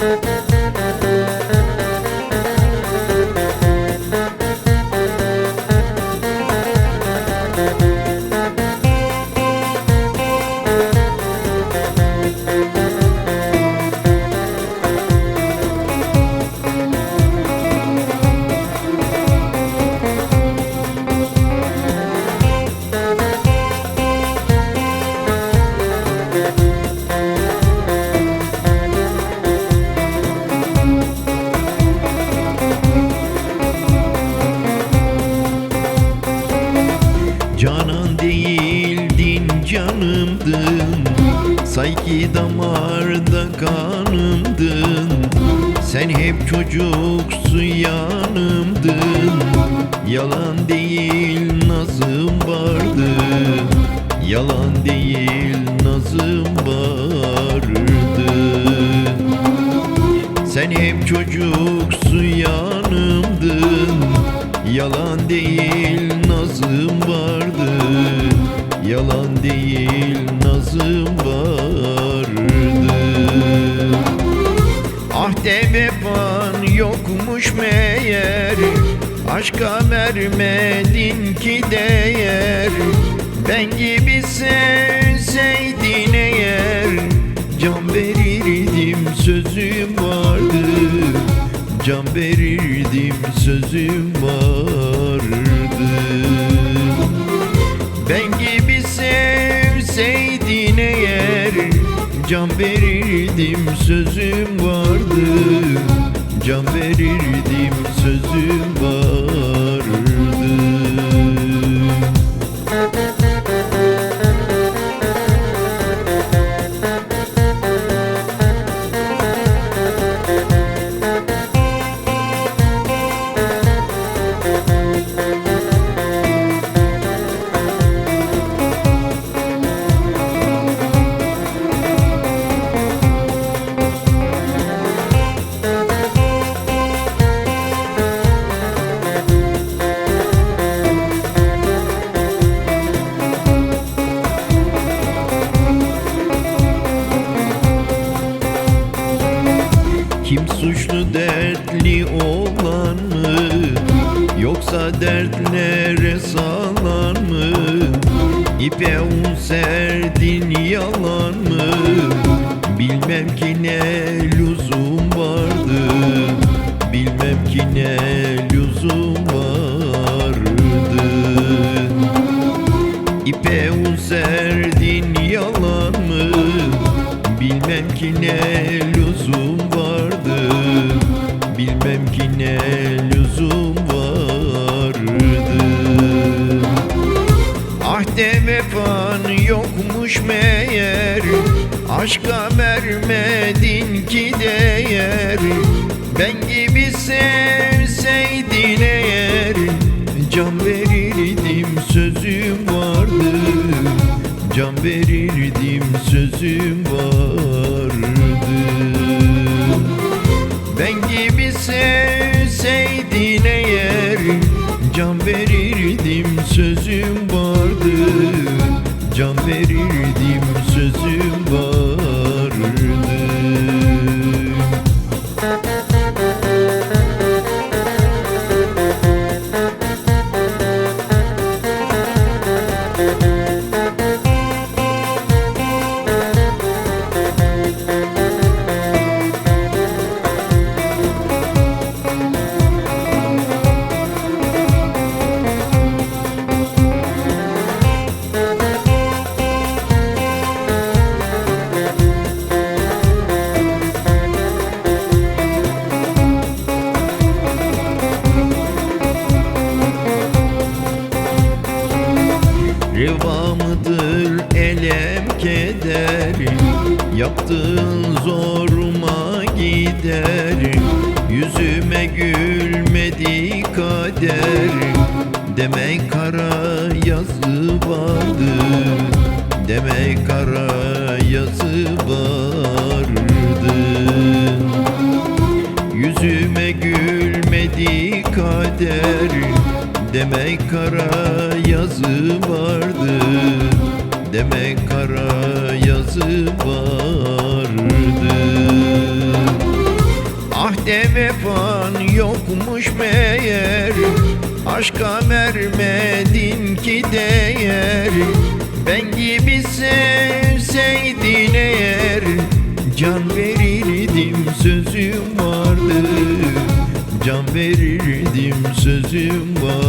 Música kanımdın Sen hep çocuksu yanımdın. Yalan değil nazım vardı. Yalan değil nazım vardı. Sen hep çocuksu yanımdın. Yalan değil nazım vardı. Yalan yokmuş meğer Aşka vermedin ki değer Ben gibi sevseydin eğer Can verirdim sözüm vardı. Can verirdim sözüm vardı. Ben gibi sevseydin eğer Can verirdim sözüm vardı Can verirdim sözüm vardı Yoksa dertlere salan mı? İpe un serdin yalan mı? Bilmem ki ne lüzum vardı. Bilmem ki ne lüzum vardı. İpe un serdin yalan mı? Bilmem ki ne lüzum vardı. Bilmem ki ne Ah de vefan yokmuş meğer. Aşka vermedin ki değer. Ben gibi sevseydin eğer Can verirdim sözüm vardı Can verirdim sözüm vardı elem keder Yaptığın zoruma gider. Yüzüme gülmedi kader. Demek kara yazı vardı. Demek kara yazı vardı. Yüzüme gülmedi kader. Demek kara yazı vardı Demek kara yazı vardı. Yokmuş meğer Aşka vermedin ki değer. Ben gibi sevseydin eğer Can verirdim sözüm vardı. Can verirdim sözüm vardı